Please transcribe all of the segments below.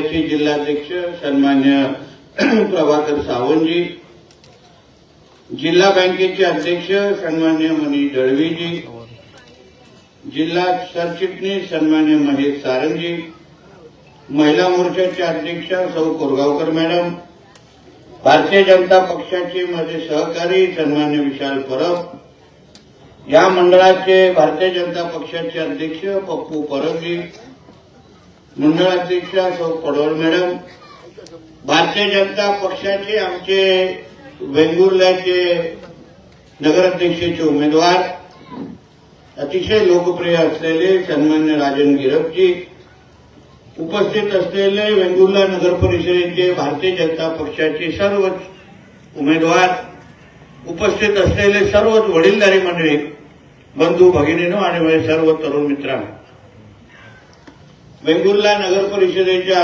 जिल्ह्याचे जिल्हाध्यक्ष सन्मान्य प्रभाकर सावंतजी जिल्हा बँकेचे अध्यक्ष सन्मान्य मनीष दळवीजी जिल्हा सरचिटणीस सन्मान्य महेश सारंगजी महिला मोर्चाचे अध्यक्ष सौ कोरगावकर मॅडम भारतीय जनता पक्षाचे माझे सहकारी सन्मान्य विशाल परब या मंडळाचे भारतीय जनता पक्षाचे अध्यक्ष पप्पू परबजी मंडळाध्यक्ष सौ पडोळ मॅडम भारतीय जनता पक्षाचे आमचे वेंगुर्ल्याचे नगराध्यक्षाचे उमेदवार अतिशय लोकप्रिय असलेले सन्मान्य राजन गिरपजी उपस्थित असलेले वेंगुर्ला नगर परिषदेचे भारतीय जनता पक्षाचे सर्वच उमेदवार उपस्थित असलेले सर्वच वडीलधारी मंडळी बंधू भगिनीनो आणि सर्व तरुण मित्रांनो. वेंगुर्ला नगर परिषदेच्या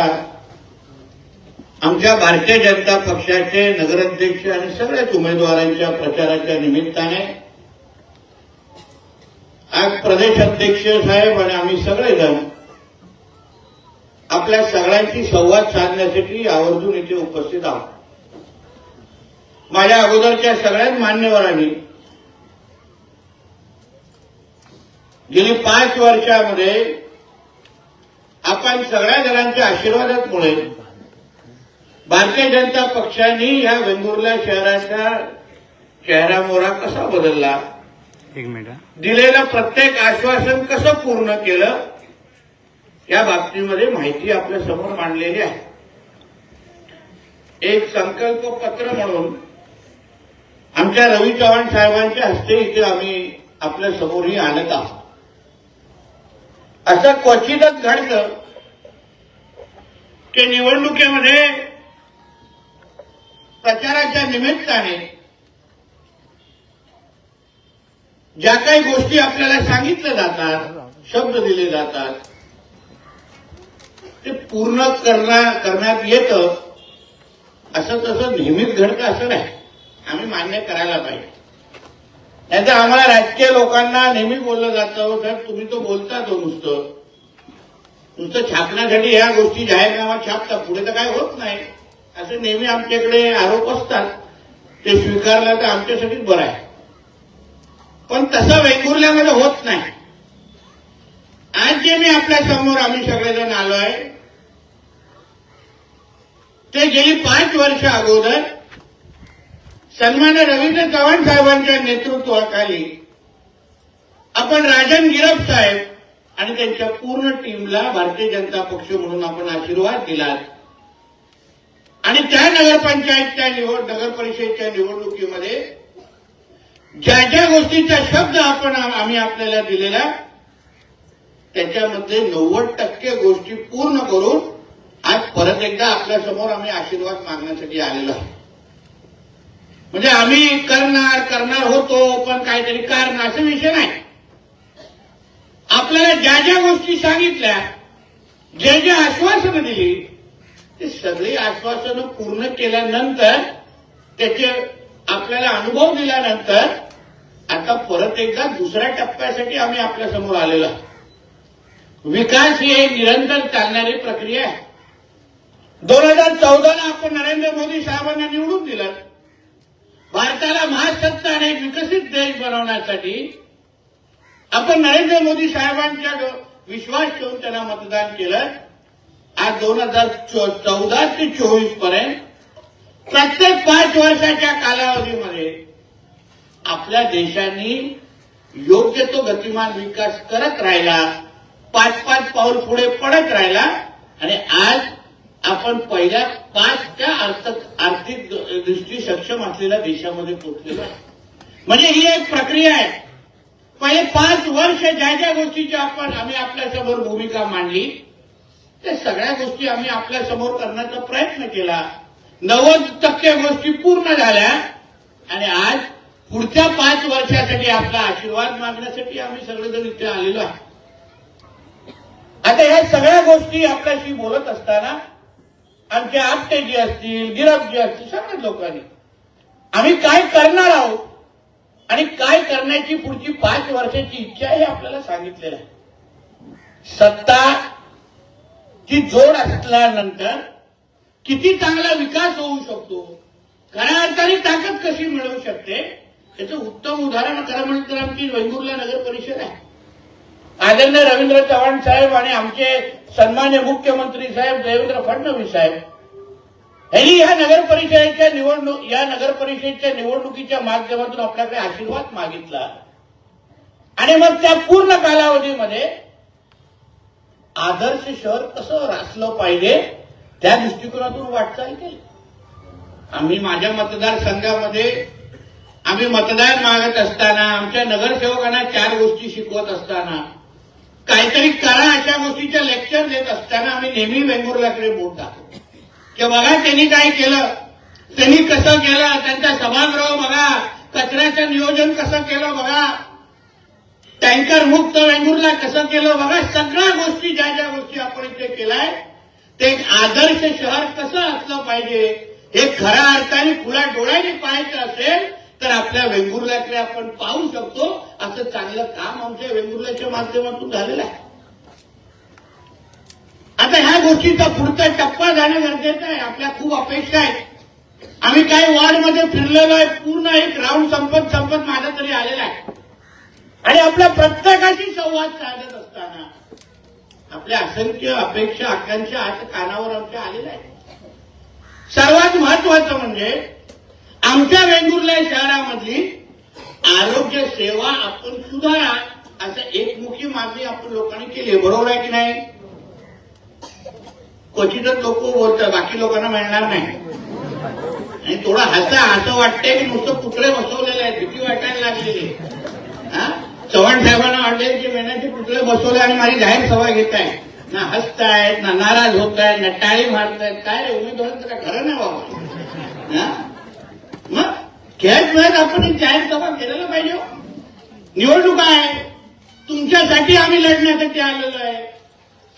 आमच्या भारतीय जनता पक्षाचे नगराध्यक्ष आणि सगळ्याच उमेदवारांच्या प्रचाराच्या निमित्ताने आज प्रदेश अध्यक्ष साहेब आणि आम्ही सगळेजण आपल्या सगळ्यांशी संवाद साधण्यासाठी आवर्जून इथे उपस्थित आहोत. माझ्या अगोदरच्या सगळ्याच मान्यवरांनी गेली पाच वर्षामध्ये आपण सगळ्या जणांच्या आशीर्वादामुळे भारतीय जनता पक्षाने ह्या वेंगुर्ला शहराचा चेहरामोहरा कसा बदलला? एक मिनिट. दिलेलं प्रत्येक आश्वासन कसं पूर्ण केलं? या बाबतीमध्ये माहिती आपल्यासमोर मांडलेली आहे. एक संकल्प पत्र म्हणून आमच्या रवी चव्हाण साहेबांच्या हस्ते इथे आम्ही आपल्या समोरही आणत आहोत. असं क्वचितच घडतं की निवडणुकीमध्ये प्रचाराच्या निमित्ताने ज्या काही गोष्टी आपल्याला सांगितल्या जातात शब्द दिले जातात ते पूर्ण करण्या करण्यात येतं. असं तसं नेहमीच घडतं असं नाही. आम्ही मान्य करायला पाहिजे. नाहीतर आम्हाला राजकीय लोकांना नेहमी बोललं जातं तर तुम्ही तो बोलता तो नुसतं. नुसतं छापण्यासाठी ह्या गोष्टी जाहीरनामा छापता पुढे तर काय होत नाही. असे नेहमी आमच्याकडे आरोप असतात. ते स्वीकारलं तर आमच्यासाठीच बरं आहे. पण तसं वेंगुर्ल्यामध्ये होत नाही. आज जे मी आपल्यासमोर आम्ही सगळेजण आलो आहे ते गेली पाच वर्ष अगोदर सन्मान्य रवींद्र चव्हाण साहेबांच्या नेतृत्वाखाली आपण राजन गिरप साहेब आणि त्यांच्या पूर्ण टीमला भारतीय जनता पक्ष म्हणून आपण आशीर्वाद दिला आणि त्या नगरपंचायतच्या निवड नगर परिषदेच्या निवडणुकीमध्ये ज्या ज्या गोष्टीचा शब्द आपण आम्ही आपल्याला दिलेला त्याच्यामध्ये नव्वद टक्के गोष्टी पूर्ण करून आज परत एकदा आपल्यासमोर आम्ही आशीर्वाद मागण्यासाठी आलेलो आहोत. म्हणजे आम्ही करणार करणार होतो पण काहीतरी कारण असा विषय नाही. आपल्याला ज्या ज्या गोष्टी सांगितल्या जे जे आश्वासनं दिली ते सगळी आश्वासनं पूर्ण केल्यानंतर त्याचे आपल्याला अनुभव दिल्यानंतर आता परत एकदा दुसऱ्या टप्प्यासाठी आम्ही आपल्यासमोर आलेलो विकास ही एक निरंतर चालणारी प्रक्रिया आहे. दोन हजार चौदाला आपण नरेंद्र मोदी साहेबांना निवडून दिलं. भारताला महासत्ता आणि एक विकसित देश बनवण्यासाठी आपण नरेंद्र मोदी साहेबांच्या विश्वास ठेवून त्यांना मतदान केलं. आज दोन हजार चौदा ते चोवीसपर्यंत प्रत्येक पाच वर्षाच्या कालावधीमध्ये आपल्या देशाने योग्य तो गतिमान विकास करत राहिला. पाच पाच पाऊल पुढे पडत राहिला. आणि आज आपण पहिल्या पाचच्या अर्थ आर्थिक दृष्टी सक्षम असलेल्या देशामध्ये पोहोचलेलो आहे म्हणजे ही एक प्रक्रिया आहे. पहिले पाच वर्ष ज्या ज्या गोष्टीची आपण आम्ही आपल्यासमोर भूमिका मांडली त्या सगळ्या गोष्टी आम्ही आपल्यासमोर करण्याचा प्रयत्न केला. नव्वद टक्के गोष्टी पूर्ण झाल्या आणि आज पुढच्या पाच वर्षासाठी आपला आशीर्वाद मागण्यासाठी आम्ही सगळेजण इथे आलेलो आहे आता ह्या सगळ्या गोष्टी आपल्याशी बोलत असताना आमचे आपटे जे असतील गिरप जे असतील सगळ्या लोकांनी आम्ही काय करणार आहोत? आणि काय करण्याची पुढची पाच वर्षाची इच्छा हे आपल्याला सांगितलेलं आहे. सत्ता ची जोड असल्यानंतर किती चांगला विकास होऊ शकतो? खऱ्या अर्थाने ताकद कशी मिळवू शकते? याचं उत्तम उदाहरण खरं म्हणजे तर आमची वेंगुर्ला नगर परिषद आहे. आदरणीय रवींद्र चव्हाण साहेब आणि आमचे सन्मान्य मुख्यमंत्री साहेब देवेंद्र फडणवीस साहेब यांनी या नगर परिषदेच्या निवडणूक या नगर परिषदेच्या निवडणुकीच्या माध्यमातून आपल्याकडे आशीर्वाद मागितला. आणि मग त्या पूर्ण कालावधीमध्ये आदर्श शहर कसं रासलं पाहिजे त्या दृष्टिकोनातून वाटचाल केली. आम्ही माझ्या मतदारसंघामध्ये आम्ही मतदान मागत असताना आमच्या नगरसेवकांना चार गोष्टी शिकवत असताना काहीतरी करा अशा गोष्टीच्या लेक्चर देत असताना आम्ही नेहमी वेंगुर्लाकडे बोट दाखवतो. की बघा त्यांनी काय केलं? त्यांनी कसं केलं? त्यांचा सभागृह बघा. कचऱ्याचं नियोजन कसं केलं बघा? टँकर मुक्त वेंगुर्ला कसं केलं बघा? सगळ्या गोष्टी ज्या ज्या गोष्टी आपण इथे केलाय ते एक आदर्श शहर कसं असलं पाहिजे? हे खऱ्या अर्थाने खुल्या डोळ्याने पाहायचं असेल तर आपल्या वेंगुर्ल्याकडे आपण पाहू शकतो असं चांगलं काम आमच्या वेंगुर्ल्याच्या माध्यमातून झालेलं आहे. आता ह्या गोष्टीचा पुढचा टप्पा जाणं गरजेचं आहे. आपल्या खूप अपेक्षा आहेत. आम्ही काही वॉर्डमध्ये फिरलेलो आहे. पूर्ण एक राऊंड संपत संपत माझा तरी आलेला आहे. आणि आपल्या प्रत्येकाशी संवाद साधत असताना आपल्या असंख्य अपेक्षा आकांक्षा आज कानावर आमच्या आलेल्या आहेत. सर्वात महत्वाचं म्हणजे आमच्या वेंगुर्ला शहरामधली आरोग्य सेवा आपण सुधारा असं एकमुखी मागणी आपण लोकांनी केली बरोबर आहे की नाही? क्वचितच लोक बोलतात बाकी लोकांना मिळणार नाही. आणि थोडं हसा असं वाटतंय की नुसतं पुतळे बसवलेले आहेत भीती वाटायला लागलेली हा? चव्हाण साहेबांना वाटले की मेहनती पुतळे बसवले आणि माझी जाहीर सभा घेत आहे. ना हसतायत ना नाराज होत आहेत ना टाळी मारतायत. काय रे उमेदवारांचं काय खरं नाही बाबा? हा? मग खेळत आपण एक जाहीर सभा केलेला पाहिजे हो. निवडणूक आहे. तुमच्यासाठी आम्ही लढण्यासाठी आलेलो आहे.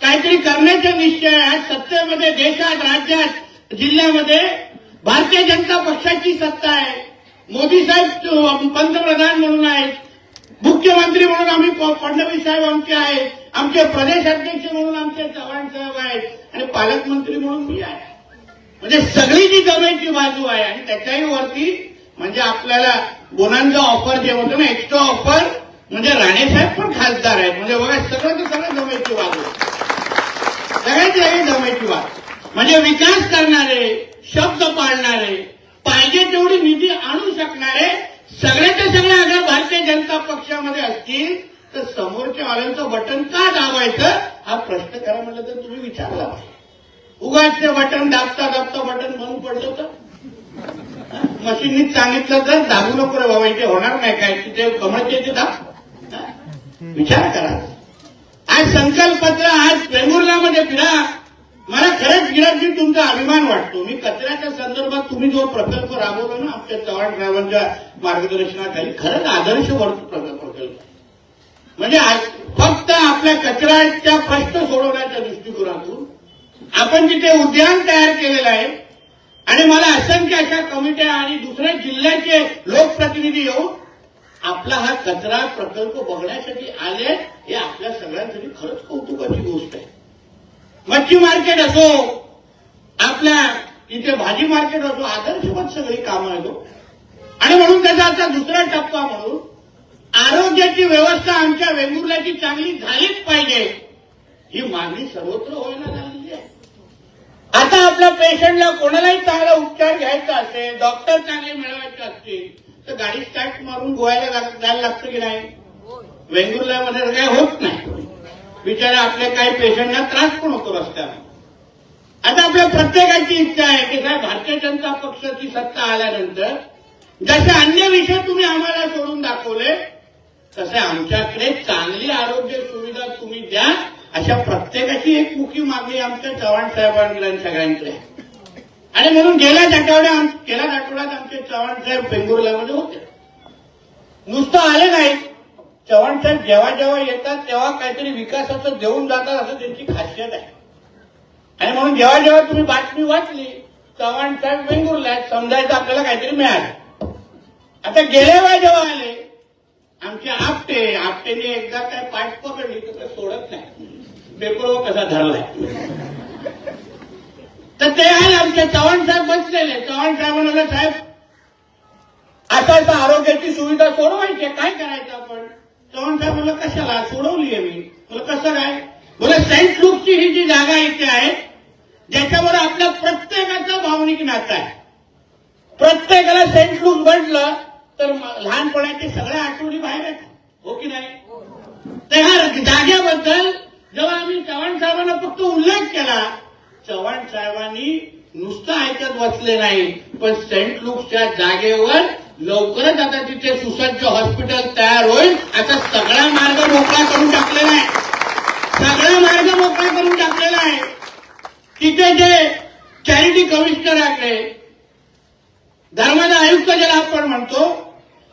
काहीतरी करण्याचा निश्चय आहे. आज सत्तेमध्ये देशात राज्यात जिल्ह्यामध्ये भारतीय जनता पक्षाची सत्ता आहे. मोदी साहेब पंतप्रधान म्हणून आहेत. मुख्यमंत्री म्हणून आम्ही फडणवीस साहेब आमचे आहेत. आमचे प्रदेश अध्यक्ष म्हणून आमचे चव्हाण साहेब आहेत. आणि पालकमंत्री म्हणून मी आहे. म्हणजे सगळी जी जमेची बाजू आहे आणि त्याच्याही वरती म्हणजे आपल्याला गुणांचा ऑफर जे होतं ना एक्स्ट्रा ऑफर म्हणजे राणेसाहेब पण खासदार आहेत. म्हणजे बघा सगळं सगळं जमेची बाजू आहे. सगळी जमेची बाजू. म्हणजे विकास करणारे शब्द पाळणारे पाहिजे तेवढी निधी आणू शकणारे सगळ्याच्या सगळ्या अगर भारतीय जनता पक्षामध्ये असतील तर समोरच्या वाल्यांचं बटन का दाबायचं हा प्रश्न करा म्हटलं तर तुम्ही विचारला. पाहिजे उगाच ते बटन दाबता दाबता बटन बंद पडलं तर? मशीननीच सांगितलं तर दाबू नको रे बाबा इथे होणार नाही काय? तिथे कमळचे ते दाब. विचार करा. आज संकल्पत्र आज वेंगुर्ल्यामध्ये फिरा. मला खरंच गिराजी तुमचा अभिमान वाटतो. मी कचऱ्याच्या संदर्भात तुम्ही जो प्रकल्प राबवला ना आमच्या चव्हाण साहेबांच्या मार्गदर्शनाखाली खरंच आदर्श वर्ष प्रकल्प म्हणजे आज फक्त आपल्या कचऱ्याच्या प्रश्न सोडवण्याच्या दृष्टिकोनातून आपण जिथे उद्यान तयार केलेलं आहे आणि मला असंख्य अशा कमिट्या आणि दुसऱ्या जिल्ह्याचे लोकप्रतिनिधी येऊन आपला हा कचरा प्रकल्प बघण्यासाठी आले हे आपल्या सगळ्यांसाठी खरंच कौतुकाची गोष्ट आहे. मच्छी मार्केट असो आपल्या इथे भाजी मार्केट असो आदर्शवत सगळी कामं येतो हो. आणि म्हणून त्याचा आता दुसरा टप्पा म्हणून आरोग्याची व्यवस्था आमच्या वेंगुर्ल्याची चांगली झालीच पाहिजे ही मागणी सर्वत्र व्हायला लागलेली आहे. आता आपल्या पेशंटला कोणालाही चांगला उपचार घ्यायचा असेल डॉक्टर चांगले मिळवायचे असतील तर गाडी स्टार्ट मारून गोव्याला लाग- जायला लागतं की नाही? वेंगुर्ल्यामध्ये तर काही होत नाही. बिचारा आपल्या काही पेशंटला त्रास पण होतो रस्त्यावर. आता आपल्या प्रत्येकाची इच्छा आहे की साहेब भारतीय जनता पक्षाची सत्ता आल्यानंतर जसे अन्य विषय तुम्ही आम्हाला सोडून दाखवले तसे आमच्याकडे चांगली आरोग्य सुविधा तुम्ही द्या. अशा प्रत्येकाची एक मुखी मागणी आमच्या चव्हाण साहेबांकडे आणि सगळ्यांकडे आहे. आणि म्हणून गेल्याच आठवड्यात गेल्याच आठवड्यात आमचे चव्हाण साहेब बेंगुर्ल्यामध्ये होते. नुसतं आले नाही. चव्हाण साहेब जेव्हा जेव्हा येतात तेव्हा काहीतरी विकासाचं देऊन जातात असं त्यांची खासियत आहे. आणि म्हणून जेव्हा जेव्हा तुम्ही बातमी वाचली चव्हाण साहेब वेंगुर्ल्यात समजायचं आपल्याला काहीतरी मिळालं. आता गेल्या वेळा जेव्हा आले आमचे आपटे आपटेने एकदा काय पाठ पकडली तर ते सोडत नाही. पेपरवर कसा धरलाय? तर ते आहे आमचे चव्हाण साहेब बसलेले. चव्हाण साहेबांना साहेब आता आता आरोग्याची सुविधा सोडवायची आहे, काय करायचं आपण? चव्हाण साहेब म्हणलं कशाला? सोडवली आहे मी. म्हणलं कसं काय? बोला सेंट लुकची ही जी जागा इथे आहे ज्याच्यावर आपल्या प्रत्येकाचं भावनिक नातं आहे. प्रत्येकाला सेंट लूक म्हटलं तर म- लहानपणाची सगळ्या आठवणी बाहेर येतात. हो की नाही? तर जागेबद्दल जेव्हा आम्ही चव्हाण साहेबांना फक्त उल्लेख केला चव्हाण साहेबांनी नुसतं ऐकत बसले नाही पण सेंट लुकच्या जागेवर लवकरच आता तिथे सुसज्ज हॉस्पिटल तयार होईल आता सगळा मार्ग मोकळा करून टाकलेला आहे. सगळा मार्ग मोकळा करून टाकलेला आहे. तिथे जे चॅरिटी कमिशनर आहे धर्माचा आयुक्त ज्याला आपण म्हणतो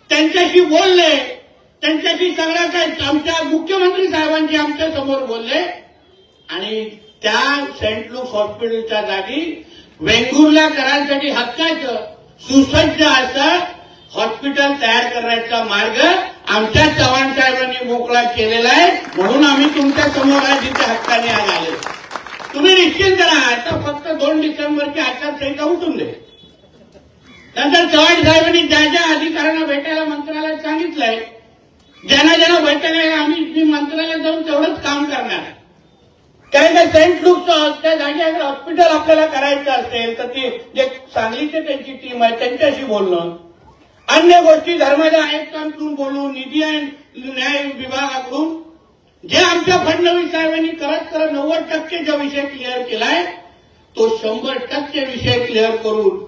त्यांच्याशी बोलले त्यांच्याशी सगळ्या काय आमच्या मुख्यमंत्री साहेबांची आमच्यासमोर बोलले. आणि त्या सेंट लूक हॉस्पिटलच्या जागी वेंगुर्ला करायसाठी हक्काचं सुसज्ज असं हॉस्पिटल तयार करण्याचा मार्ग आमच्या चव्हाण साहेबांनी मोकळा केलेला आहे. म्हणून आम्ही तुमच्यासमोर आज इथे हक्काने आज आले तुम्ही निश्चित करा आता फक्त दोन डिसेंबरची आचारसंहिता उठून दे. नंतर चव्हाण साहेबांनी ज्या ज्या अधिकाऱ्यांना भेटायला मंत्रालयात सांगितलंय ज्यांना ज्यांना भेटायला आम्ही मी मंत्रालयात जाऊन तेवढंच काम करणार. कारण का सेंट लुकचं त्या जागी हॉस्पिटल आपल्याला करायचं असेल तर ती जे सांगलीचे त्यांची टीम आहे त्यांच्याशी बोलणं. अन्य गोष्टी धर्माच्या आयुक्तांकडून बोलून निधी आणि न्याय विभागाकडून जे आमच्या फडणवीस साहेबांनी करत करत नव्वद टक्के जो विषय क्लिअर केलाय तो शंभर टक्के विषय क्लिअर करून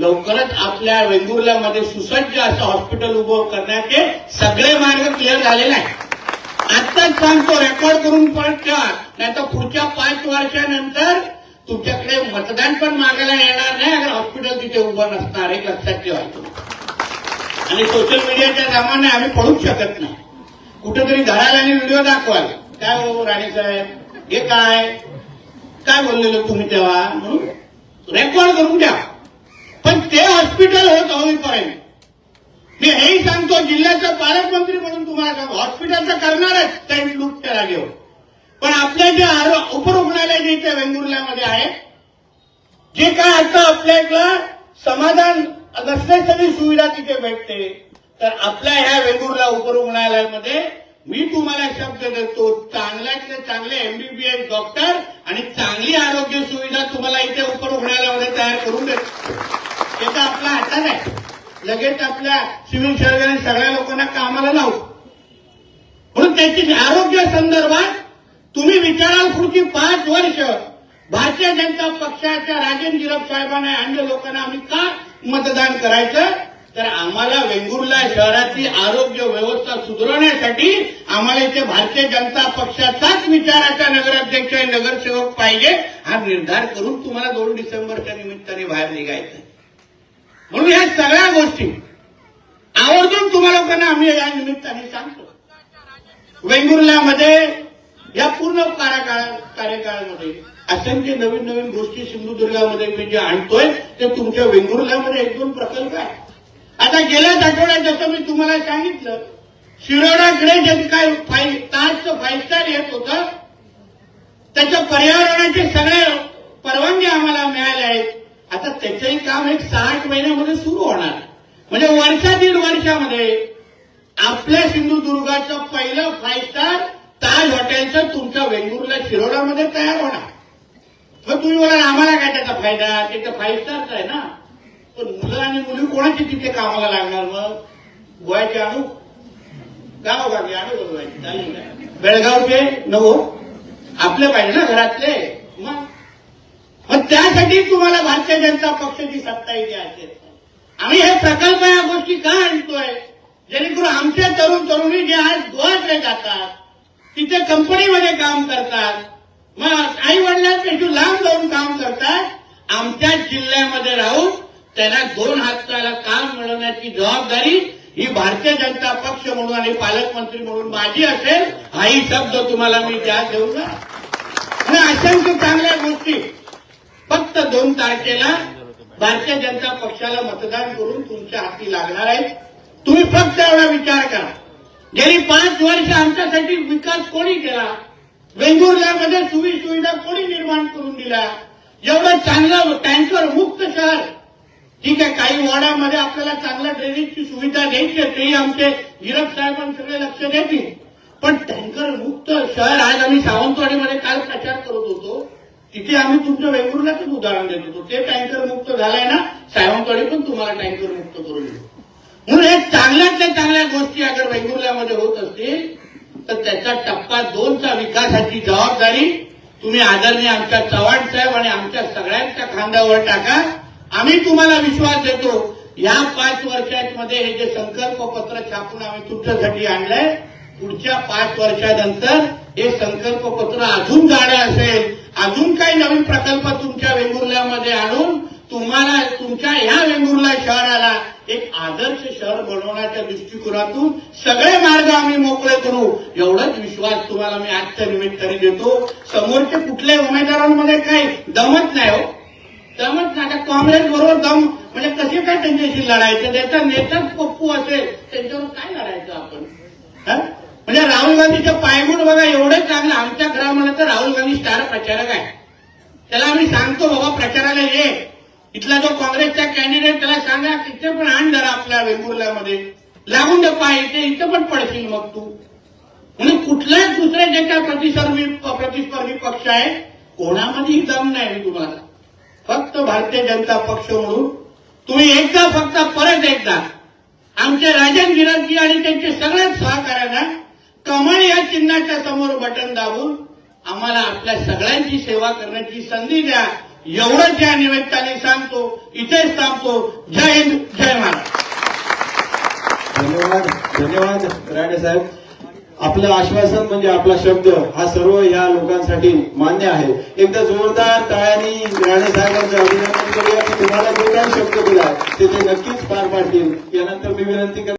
लवकरच आपल्या वेंगुर्ल्यामध्ये सुसज्ज असं हॉस्पिटल उभं करण्याचे सगळे मार्ग क्लिअर झालेले आहेत. आत्ताच सांगतो रेकॉर्ड करून परत ठेवा. नाही तर पुढच्या पाच वर्षानंतर तुमच्याकडे मतदान पण मागायला येणार नाही अगर हॉस्पिटल तिथे उभं नसणार एक लक्षात ठेवायचं आणि सोशल मीडियाच्या जमाने आम्ही पडूच शकत नाही. कुठेतरी घराला आणि व्हिडिओ दाखवाल काय हो राणे साहेब? हे काय? काय बोललेलं तुम्ही तेव्हा? म्हणून रेकॉर्ड करून द्या पण ते हॉस्पिटल होत होईपर्यंत मी हेही सांगतो जिल्ह्याचा पालकमंत्री म्हणून तुम्हाला हॉस्पिटल तर करणारच सेंट लूकच्या जागेवर पण आपल्या जे उपरुग्णालय जे इथे वेंगुर्ल्यामध्ये आहे जे काय आता आपल्या इथलं समाधान नसण्याची सुविधा तिथे भेटते तर आपल्या ह्या वेंगुर्ला उपरुग्णालयामध्ये मी तुम्हाला शब्द देतो चांगल्यातले चांगले एमबीबीएस डॉक्टर आणि चांगली आरोग्य सुविधा तुम्हाला इथे उपरुग्णालयामध्ये तयार करून देतो. ते आपला हातात आहे. लगेच आपल्या सिव्हिल सर्जन सगळ्या लोकांना कामाला लावू. म्हणून त्याची आरोग्य संदर्भात तुम्ही विचाराल पुढची पाच वर्ष भारतीय जनता पक्षाच्या राजेंद्र जिरप साहेबांना अन्य लोकांना आम्ही का मतदान करायचं? तर आम्हाला वेंगुर्ला शहराची आरोग्य व्यवस्था सुधारण्यासाठी आम्हाला इथे भारतीय जनता पक्षाचाच विचाराचा नगराध्यक्ष नगरसेवक पाहिजे हा निर्धार करून तुम्हाला दोन डिसेंबरच्या निमित्ताने बाहेर निघायचं म्हणून ह्या सगळ्या गोष्टी आवर्जून तुम्हा लोकांना आम्ही या निमित्ताने सांगतो. वेंगुर्ल्यामध्ये या पूर्ण कार्यकाळ कार्यकाळामध्ये असंख्य नवीन नवीन गोष्टी सिंधुदुर्गामध्ये मी जे आणतोय ते तुमच्या वेंगुर्ल्यामध्ये एक दोन प्रकल्प आहे आता गेल्याच आठवड्यात जसं मी तुम्हाला सांगितलं शिरोडाकडे जे काय फाईव्ह ताजचं फाईव्ह स्टार येत होतं त्याच्या पर्यावरणाचे सगळे परवानगी आम्हाला मिळाल्या आहेत. आता त्याचंही काम एक सहा महिन्यामध्ये सुरू होणार. म्हणजे वर्षा दीड वर्षामध्ये आपल्या सिंधुदुर्गाचं पहिलं फाईव्ह स्टार ताज हॉटेलचं तुमच्या वेंगुर्ला शिरोडामध्ये तयार होणार. मग तुम्ही बोला आम्हाला काय त्याचा फायदा? ते तर फाईव्ह स्टारचा आहे ना. पण मुलं आणि मुली कोणाची तिथे कामाला लागणार मग? गोव्याचे आणू? गाव गावी आणू चालेल बेळगावचे? नवो आपले पाहिजे ना घरातले. मग? मग त्यासाठी तुम्हाला भारतीय जनता पक्षाची सत्ता इथे असेल आम्ही हे प्रकल्प या गोष्टी का आणतोय? जेणेकरून आमच्या तरुण तरुणी जे आज गोव्याकडे जातात तिथे कंपनीमध्ये काम करतात मग आई वडिलांपेक्षा लांब जाऊन काम करतात. आमच्या जिल्ह्यामध्ये राहून त्यांना दोन हाताला काम मिळवण्याची जबाबदारी ही भारतीय जनता पक्ष म्हणून आणि पालकमंत्री म्हणून माझी असेल. हाही शब्द तुम्हाला मी द्या देऊ ना. असंख्य चांगल्या गोष्टी फक्त दोन तारखेला भारतीय जनता पक्षाला मतदान करून तुमच्या हाती लागणार आहेत तुम्ही फक्त एवढा विचार करा. गेली पाच वर्ष आमच्यासाठी विकास कोणी केला? वेंगुर्ल्यामध्ये सुविधा कोणी निर्माण करून दिला एवढं चांगलं टँकर मुक्त शहर. ठीक आहे काही वॉर्डामध्ये आपल्याला चांगल्या ड्रेनेजची सुविधा द्यायची आहे. तेही आमचे गिरफ साहेबांनी सगळे लक्ष देतील. पण टँकर मुक्त शहर आज आम्ही सावंतवाडीमध्ये काल प्रचार करत होतो. तिथे आम्ही तुमच्या वेंगुर्लाचंच उदाहरण देत होतो. ते टँकर मुक्त झालंय ना? सावंतवाडी पण तुम्हाला टँकर मुक्त करून देतो म्हणून हे चांगल्यातल्या चांगल्या गोष्टी अगर वेंगुर्ल्यामध्ये होत असतील तर त्याचा टप्पा दोनचा विकासाची जबाबदारी तुम्ही आदरणीय आमच्या चव्हाण साहेब आणि आमच्या सगळ्यांच्या खांद्यावर टाका. आम्ही तुम्हाला विश्वास देतो या पाच वर्षांमध्ये हे जे संकल्प पत्र छापून आम्ही तुमच्यासाठी आणलंय पुढच्या पाच वर्षानंतर हे संकल्प पत्र अजून जाणे असेल अजून काही नवीन प्रकल्प तुमच्या वेंगुर्ल्यामध्ये आणून तुम्हाला तुमच्या ह्या वेंगुर्ला शहराला एक आदर्श शहर बनवण्याच्या दृष्टिकोनातून सगळे मार्ग आम्ही मोकळे करू. एवढाच विश्वास तुम्हाला मी आजच्या निमित्ताने देतो. समोरच्या कुठल्याही उमेदवारांमध्ये काही दमत नाही हो. दमत नाही. आता काँग्रेस बरोबर दम म्हणजे कसे काय त्यांच्याशी लढायचं? त्याचा नेताच पप्पू असेल त्यांच्यावर काय लढायचं आपण? हा? म्हणजे राहुल गांधीचं पायगुण बघा एवढं चांगलं आमच्या घरामध्ये तर राहुल गांधी स्टार प्रचारक आहे. त्याला आम्ही सांगतो बाबा प्रचाराला ये. इथला जो काँग्रेसचा कॅन्डिडेट त्याला सांगा इथे पण आण जरा आपल्या वेंगुर्ल्यामध्ये लागून दे पाय इथे इथं पण पडशील मग तू. म्हणून कुठलाच दुसऱ्या ज्याच्या प्रतिस्पर्धी प्रतिस्पर्धी पक्ष आहे कोणामध्येही दम नाही मी तुम्हाला. फक्त भारतीय जनता पक्ष म्हणून. तुम्ही एकदा फक्त परत एकदा आमचे राजन विराजी आणि त्यांचे सगळ्याच सहकार्यांना कमळ या चिन्हाच्या समोर बटन दाबून आम्हाला आपल्या सगळ्यांची सेवा करण्याची संधी द्या. एवढंच या निमित्ताने सांगतो इथेच थांबतो. जय हिंद जय महाराज धन्यवाद धन्यवाद राणे साहेब. आपलं आश्वासन म्हणजे आपला शब्द हा सर्व या लोकांसाठी मान्य आहे. एकदा जोरदार टाळ्यांनी राणे साहेबांचं अभिनंदन करूया. की तुम्हाला जो काही शब्द दिला ते ते नक्कीच पार पाडतील. यानंतर मी विनंती करतो